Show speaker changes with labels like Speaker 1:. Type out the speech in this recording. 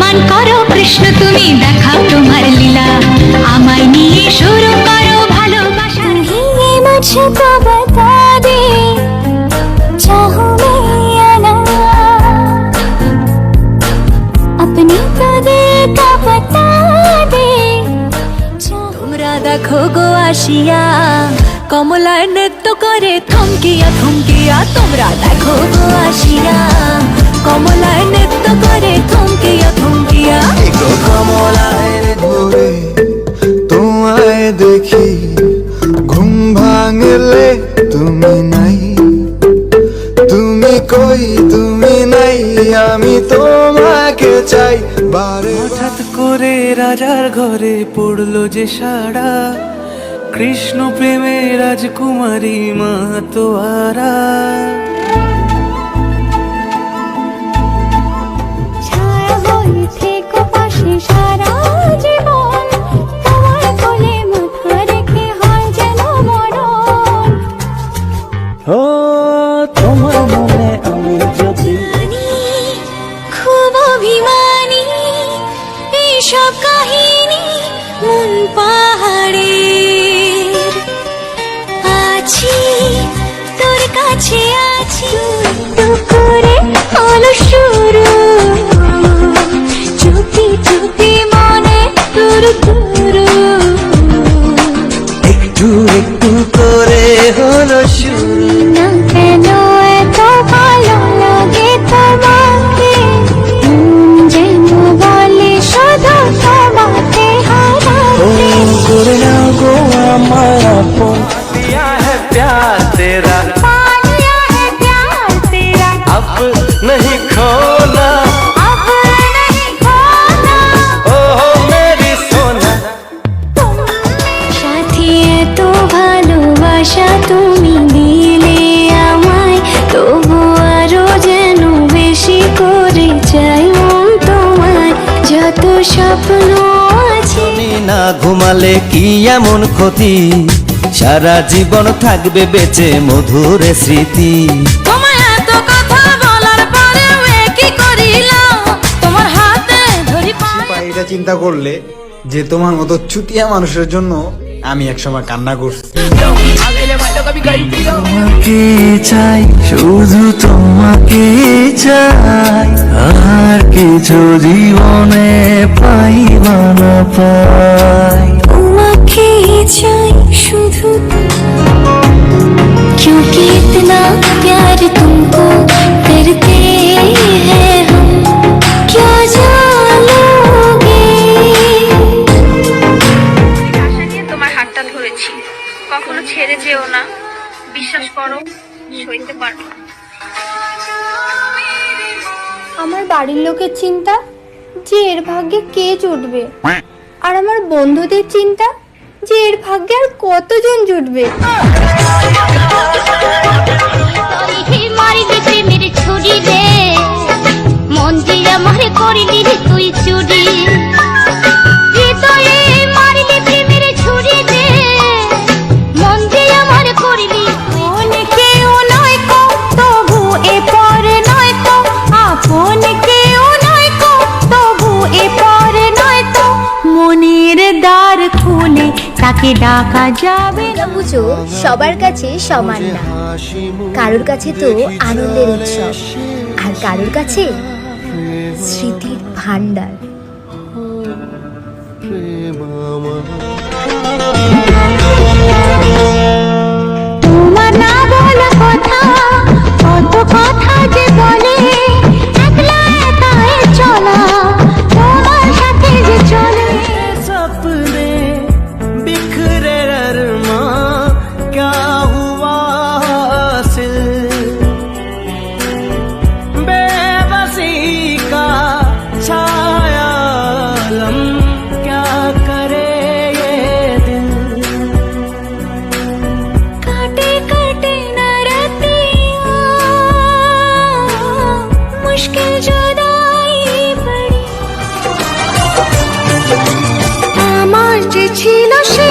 Speaker 1: সম্মান করো কৃষ্ণ তুমি দেখাও তোমার লীলা। আমায় নিয়ে শুরু করো
Speaker 2: তোমরা দেখো গো আসিয়া কমলার নৃত্য করে থমকিয়া থমকিয়া। তোমরা দেখো গো আসিয়া কমলা নৃত্য করে
Speaker 3: নাই। তুমি কই, তুমি নাই, আমি তোমাকে চাই। বারে
Speaker 4: হঠাৎ করে রাজার ঘরে পড়ল যে সাড়া। কৃষ্ণ প্রেমে রাজকুমারী মাতোয়ারা
Speaker 5: ছায়া তোমার
Speaker 4: नहीं खोना
Speaker 5: अब नहीं खोना
Speaker 4: ओ मेरी सोना
Speaker 5: সাথী এত ভালোবাসা তুমি দিলে আমায় তবু আরো যেন বেশি করে চাই মন তোমায় যত স্বপ্ন আছে
Speaker 6: তুমি না ঘুমালে কি এমন ক্ষতি সারা জীবন থাকবে বেঁচে মধুর স্মৃতি
Speaker 3: চিন্তা করলে যে তোমার মতো চুতিয়া মানুষের জন্য আমি একসময় কান্না করছি।
Speaker 4: তোমাকে চাই, শুধু তোমাকে চাই, আর কিছু জীবনে
Speaker 7: ধরেছি কখনো ছেড়ে যেও না। বিশ্বাস করো সইতে পারব।
Speaker 8: আমার বাড়ির লোকের চিন্তা যে এর ভাগ্যে কে জুটবে। আর আমার বন্ধুদের চিন্তা যে এর ভাগ্যে আর কতজন জুটবে।
Speaker 5: মারিতে প্রেমের ছুরি দে মন দিয়ে আমারে করিলি তাকে ডাকা যাবে না।
Speaker 9: পুজো সবার কাছে সমান না। কারোর কাছে তো আনন্দের উৎসব আর কারোর কাছে স্মৃতির ভান্ডার
Speaker 5: আমার যে ছিল সে